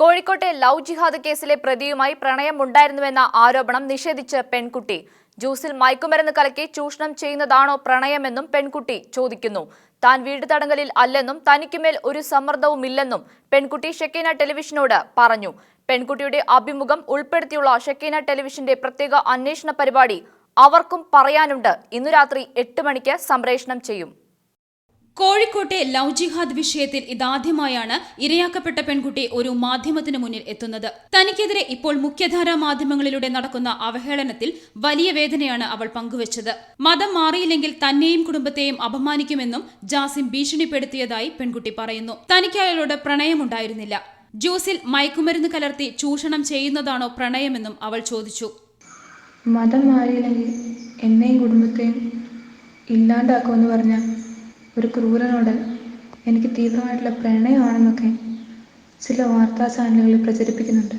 കോഴിക്കോട്ടെ ലവ് ജിഹാദ് കേസിലെ പ്രതിയുമായി പ്രണയമുണ്ടായിരുന്നുവെന്ന ആരോപണം നിഷേധിച്ച് പെൺകുട്ടി. ജ്യൂസിൽ മയക്കുമരുന്ന് കലക്കി ചൂഷണം ചെയ്യുന്നതാണോ പ്രണയമെന്നും പെൺകുട്ടി ചോദിക്കുന്നു. താൻ വീട് തടങ്കലിൽ അല്ലെന്നും തനിക്കുമേൽ ഒരു സമ്മർദ്ദവുമില്ലെന്നും പെൺകുട്ടി ഷെക്കീന ടെലിവിഷനോട് പറഞ്ഞു. പെൺകുട്ടിയുടെ അഭിമുഖം ഉൾപ്പെടുത്തിയുള്ള ഷെക്കീന ടെലിവിഷന്റെ പ്രത്യേക അന്വേഷണ പരിപാടി അവർക്കും പറയാനുണ്ട്. ഇന്നു രാത്രി എട്ട് മണിക്ക് സംപ്രേഷണം ചെയ്യും. കോഴിക്കോട്ടെ ലവ് ജിഹാദ് വിഷയത്തിൽ ഇതാദ്യമായാണ് ഇരയാക്കപ്പെട്ട പെൺകുട്ടി ഒരു മാധ്യമത്തിന് മുന്നിൽ എത്തുന്നത്. തനിക്കെതിരെ ഇപ്പോൾ മുഖ്യധാരാ മാധ്യമങ്ങളിലൂടെ നടക്കുന്ന അവഹേളനത്തിൽ വലിയ വേദനയാണ് അവൾ പങ്കുവച്ചത്. മതം മാറിയില്ലെങ്കിൽ തന്നെയും കുടുംബത്തെയും അപമാനിക്കുമെന്നും ജാസിം ഭീഷണിപ്പെടുത്തിയതായി പെൺകുട്ടി പറയുന്നു. തനിക്ക് അയാളോട് പ്രണയമുണ്ടായിരുന്നില്ല. ജ്യൂസിൽ മയക്കുമരുന്ന് കലർത്തി ചൂഷണം ചെയ്യുന്നതാണോ പ്രണയമെന്നും അവൾ ചോദിച്ചു. മതം മാറിയില്ലെങ്കിൽ എന്നെയും കുടുംബത്തെയും ഇല്ലാണ്ടാക്കുമെന്ന് പറഞ്ഞ ഒരു ക്രൂരനോട് എനിക്ക് തീവ്രമായിട്ടുള്ള പ്രണയമാണെന്നൊക്കെ ചില വാർത്താ ചാനലുകളിൽ പ്രചരിപ്പിക്കുന്നുണ്ട്.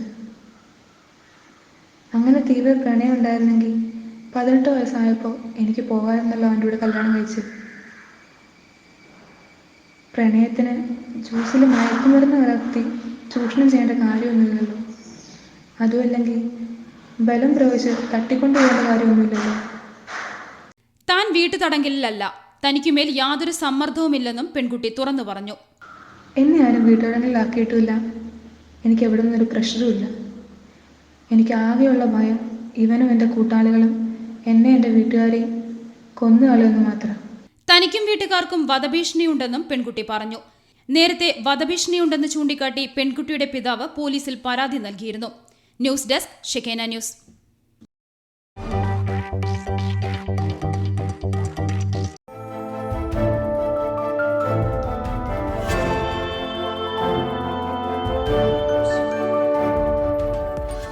അങ്ങനെ തീവ്ര പ്രണയം ഉണ്ടായിരുന്നെങ്കിൽ പതിനെട്ട് വയസ്സായപ്പോൾ എനിക്ക് പോകാമെന്നല്ലോ അവന്റെ കൂടെ കല്യാണം കഴിച്ച് പ്രണയത്തിന് ജ്യൂസിൽ മയക്കുമരുന്ന് കലർത്തി ചൂഷണം ചെയ്യേണ്ട കാര്യമൊന്നുമില്ലല്ലോ. അതുമല്ലെങ്കിൽ ബലം പ്രയോഗിച്ച് തട്ടിക്കൊണ്ടുപോകേണ്ട കാര്യമൊന്നുമില്ലല്ലോ. താൻ വീട്ടുതടങ്കലിലല്ല. തനിക്കുമേൽ യാതൊരു സമ്മർദ്ദവുമില്ലെന്നും പെൺകുട്ടി തുറന്നു പറഞ്ഞു. എന്നെ ആരും വീട്ടുടങ്ങളിലാക്കിയിട്ടുമില്ല എനിക്ക് എവിടെ നിന്നൊരു പ്രഷറുമില്ല. എനിക്ക് ആകെയുള്ള ഭയം ഇവനും എന്റെ കൂട്ടാളികളും എന്നെ എന്റെ വീട്ടുകാരെയും കൊന്നു കളയുമെന്ന് മാത്രം. തനിക്കും വീട്ടുകാർക്കും വധഭീഷണിയുണ്ടെന്നും പെൺകുട്ടി പറഞ്ഞു. നേരത്തെ വധഭീഷണിയുണ്ടെന്ന് ചൂണ്ടിക്കാട്ടി പെൺകുട്ടിയുടെ പിതാവ് പോലീസിൽ പരാതി നൽകിയിരുന്നു. News desk Shekinah news.